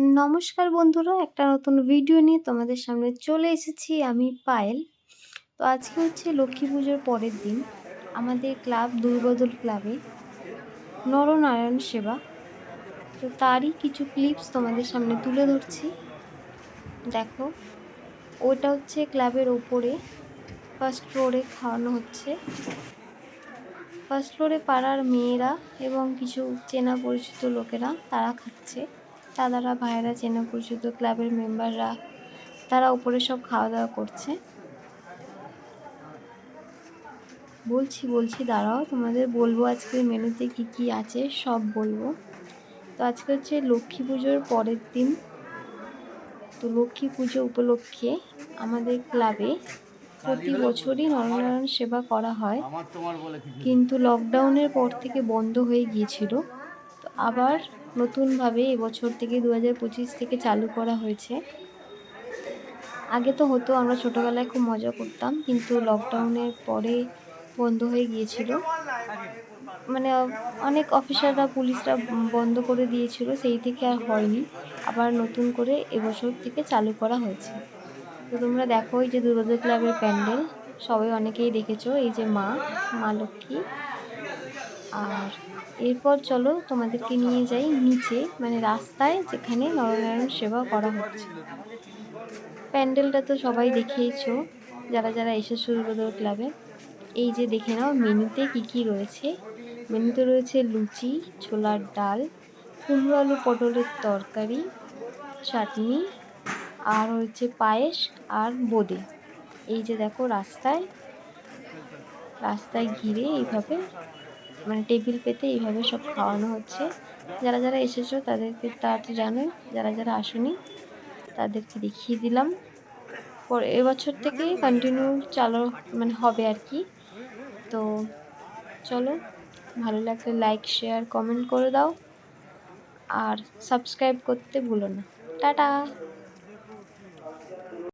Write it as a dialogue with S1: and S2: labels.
S1: নমস্কার বন্ধুরা, একটা নতুন ভিডিও নিয়ে তোমাদের সামনে চলে এসেছি আমি পায়েল। তো আজকে হচ্ছে লক্ষ্মী পুজোর পরের দিন, আমাদের ক্লাব দুর্বদল ক্লাবে নরনারায়ণ সেবা। তো তারই কিছু ক্লিপস তোমাদের সামনে তুলে ধরছি। দেখো, ওটা হচ্ছে ক্লাবের ওপরে ফার্স্ট ফ্লোরে খাওয়ানো হচ্ছে। ফার্স্ট ফ্লোরে পাড়ার মেয়েরা এবং কিছু চেনা পরিচিত লোকেরা তারা খাচ্ছে। দাদারা ভাইয়েরা চেনা পরিচিত ক্লাবের মেম্বাররা তারা উপরে সব খাওয়া দাওয়া করছে। বলছি বলছি দাঁড়াও তোমাদের বলব আজকে মেনুতে কি কি আছে সব বলব। তো আজকে হচ্ছে লক্ষ্মী পুজোর পরের দিন। তো লক্ষ্মী পুজো উপলক্ষে আমাদের ক্লাবে প্রতি বছরই নরনারায়ণ সেবা করা হয়। কিন্তু লকডাউনের পর থেকে বন্ধ হয়ে গিয়েছিল। তো আবার নতুনভাবে এবছর থেকে দু হাজার পঁচিশ থেকে চালু করা হয়েছে। আগে তো হতো, আমরা ছোটোবেলায় খুব মজা করতাম, কিন্তু লকডাউনের পরে বন্ধ হয়ে গিয়েছিল। মানে অনেক অফিসাররা পুলিশরা বন্ধ করে দিয়েছিল, সেই থেকে আর হয়নি। আবার নতুন করে এবছর থেকে চালু করা হয়েছে। তো তোমরা দেখো এই যে দুর্গোদয় ক্লাবের প্যান্ডেল, সবাই অনেকেই দেখেছ, এই যে মা মা লক্ষ্মী আর এরপর চলো তোমাদেরকে নিয়ে যাই নিচে মানে রাস্তায় যেখানে নরনারায়ণ সেবা করা হচ্ছে। প্যান্ডেলটা তো সবাই দেখেইছো, যারা যারা এসে শুরু সূর্যোদয় ক্লাবে। এই যে দেখে নাও, মেনুতে কি কি রয়েছে। মেনুতে রয়েছে লুচি, ছোলার ডাল, কুমড়ো আলু পটলের তরকারি, চাটনি, আর হচ্ছে পায়েস আর বোঁদে। এই যে দেখো রাস্তায় রাস্তায় ঘিরে এইভাবে মানে টেবিল পেতে এইভাবে সব খাওয়ানো হচ্ছে। যারা যারা এসেছ তাদেরকে তার জানোই, যারা যারা আসেনি তাদেরকে দেখিয়ে দিলাম। পর এবছর থেকে কন্টিনিউ চালু মানে হবে আর কি। তো চলো, ভালো লাগলে লাইক শেয়ার কমেন্ট করে দাও। আর সাবস্ক্রাইব করতে ভুলো না। টাটা!